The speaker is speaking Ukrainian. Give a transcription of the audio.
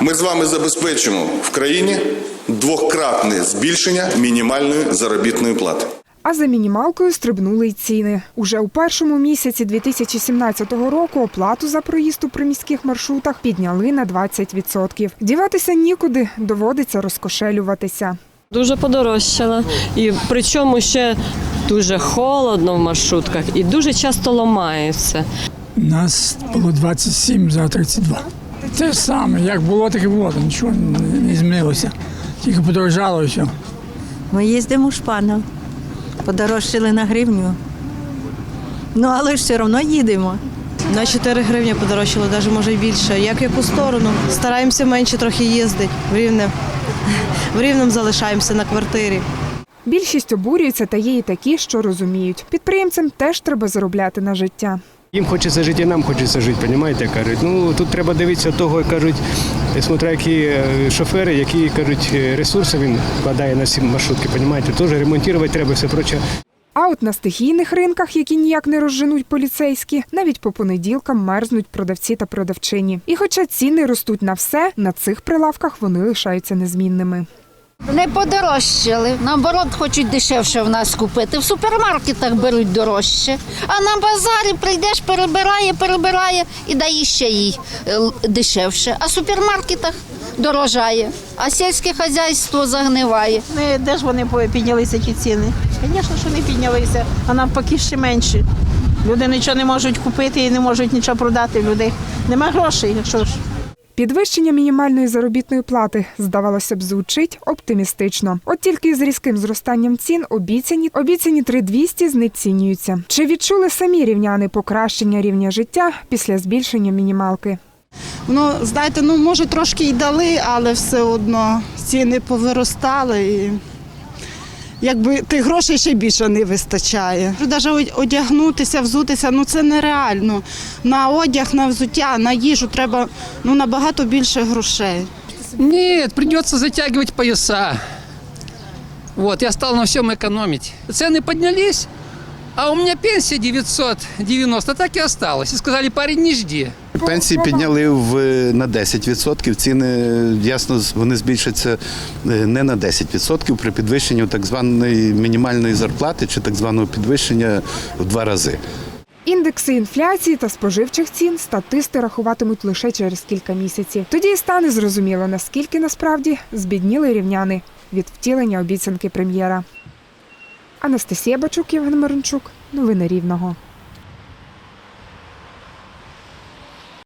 Ми з вами забезпечимо в країні двократне збільшення мінімальної заробітної плати. А за мінімалкою стрибнули й ціни. Уже у першому місяці 2017 року оплату за проїзд у приміських маршрутах підняли на 20%. Діватися нікуди, доводиться розкошелюватися. Дуже подорожчала. І причому ще дуже холодно в маршрутках і дуже часто ламається. У нас було 27, зараз 32. Те ж саме, як було, так і було, там нічого не, не змінилося. Тільки подорожало і все. Ми їздимо у шпанов. Подорожчали на гривню. Ну, але ж все одно їдемо. На 4 гривні подорожчало, навіть може й більше. Як в яку сторону? Стараємося менше трохи їздити в рівне. В рівному залишаємося на квартирі. Більшість обурюються, та є і такі, що розуміють. Підприємцям теж треба заробляти на життя. Їм хочеться жити, і нам хочеться жити, розумієте, кажуть. Ну тут треба дивитися того, кажуть, смотря які е, шофери, які кажуть, е, ресурси він вкладає на ці маршрутки, розумієте, теж ремонтувати треба все проче. А от на стихійних ринках, які ніяк не розженуть поліцейські, навіть по понеділкам мерзнуть продавці та продавчині. І хоча ціни ростуть на все, на цих прилавках вони лишаються незмінними. Не подорожчали. Наоборот, хочуть дешевше в нас купити. В супермаркетах беруть дорожче. А на базарі прийдеш, перебирає, перебирає і дає ще їй е, дешевше. А в супермаркетах дорожає, а сільське хазяйство загниває. Не, де ж вони піднялися ті ціни? Звісно, що не піднялися, а навпаки ще менші. Люди нічого не можуть купити і не можуть нічого продати. В людей нема грошей. Що ж. Підвищення мінімальної заробітної плати, здавалося б, звучить оптимістично. От тільки з різким зростанням цін обіцяні обіцяні 3200 знецінюються. Чи відчули самі рівняни покращення рівня життя після збільшення мінімалки? Ну, знаєте, ну може трошки й дали, але все одно ціни повиростали і якби тих грошей ще більше не вистачає. Навіть одягнутися, взутися, ну це нереально. На одяг, на взуття, на їжу треба ну, набагато більше грошей. Нет, придется затягивать пояса. Вот, я стал на всем экономить. Цены поднялись, а у меня пенсия 990, так и осталось. И сказали, парень, не жди. Пенсії підняли в, на 10%. Ціни ясно вони збільшаться е, не на 10% при підвищенні так званої мінімальної зарплати чи так званого підвищення в два рази. Індекси інфляції та споживчих цін статисти рахуватимуть лише через кілька місяців. Тоді і стане зрозуміло, наскільки насправді збідніли рівняни від втілення обіцянки прем'єра. Анастасія Бачук, Євген Маринчук. Новини Рівного.